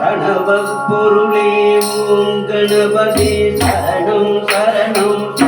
பிரணவ பொருளே ஓம் கணபதி சரணம் சரணம்.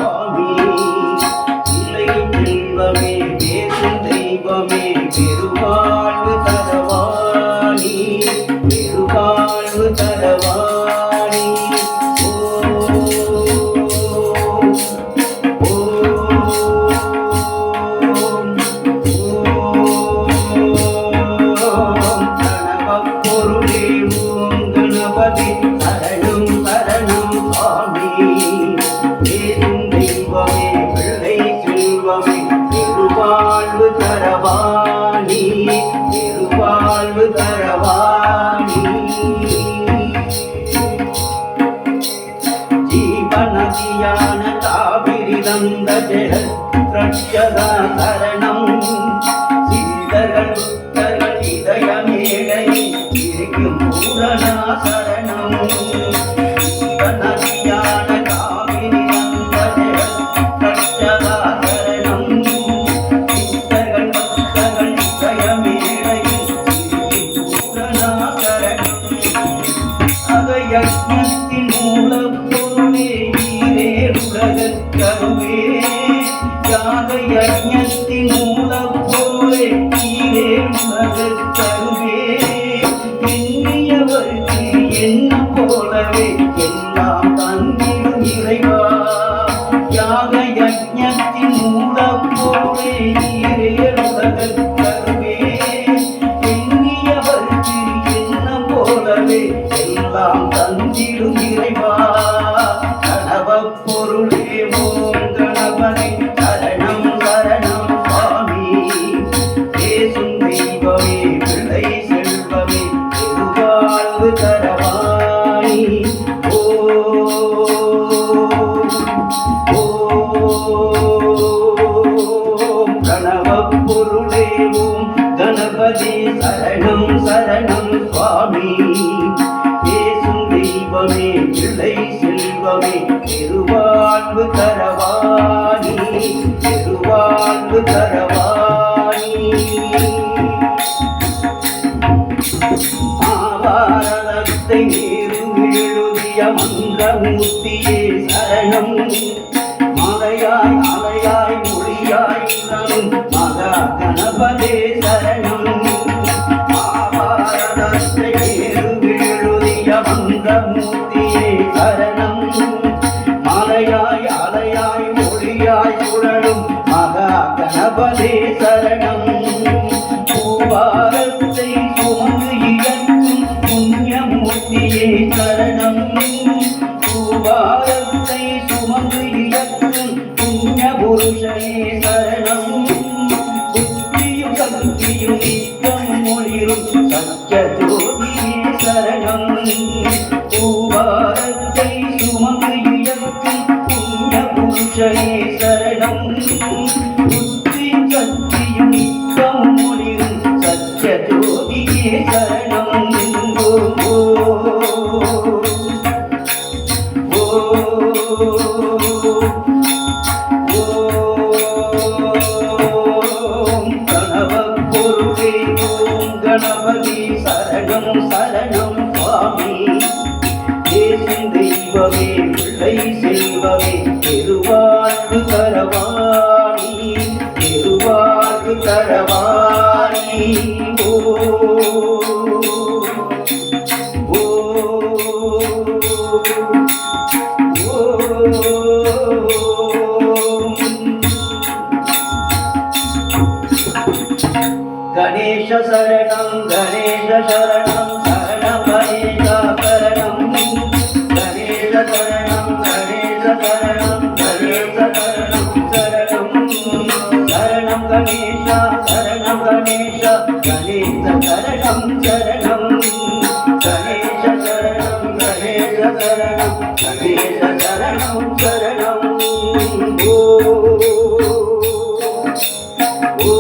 ஏதும் தெய்வமே பிள்ளை செல்வமே பெருவாழ்வு தரவாணி பெருவாழ்வு தரவாணி ஜீவநதியான காவிரி தந்த ஜெய ரட்சதா சரணம் சீதர்கள் புத்தர்கள் இதயமேடை இருக்கும் பூரணா சரணம் யஜ்ஞத்தின் மூலப்பொருளே நீரே உனது தருவே எண்ணியவருக்கு என்ன போலவே எல்லாம் தந்திடும் இறைவா யாக யஜ்ஞத்தின் மூலப்பொருளே நீரே உனது தருவே எண்ணியவருக்கு என்ன போலவே எல்லாம் தந்திடும் இறைவா. பேசும் பிள்ளை செல்வமே பெருவாழ்வு தரவாய் ஓம். கணவ கணபதி சரணம் சரணம் சுவாமி. எழுதிய சரணம். மலையாய் அலையாய் மொழியாய் உணரும் மகா கணபதே சரணம். மகாபாரதத்தை மந்திரமூர்த்தியே சரணம். மலையாய் அலையாய் மொழியாய் சுழலும் மகா கணபதே சரணம். பூவாரத்தை சுமந்து இயக்கும் புண்ணியமூர்த்தியே சரணம். தெய்வமே பிள்ளை செல்வமே பெருவாழ்வு தரவாணி பெருவாழ்வு தரவாணி ஓ गणेश शरणं गणेश शरणं शरणं గణేశ శరణం గణేశ గణేశ శరణం శరణం గణేశ శరణం గణేశ శరణం గణేశ శరణం శరణం ఓ ఓ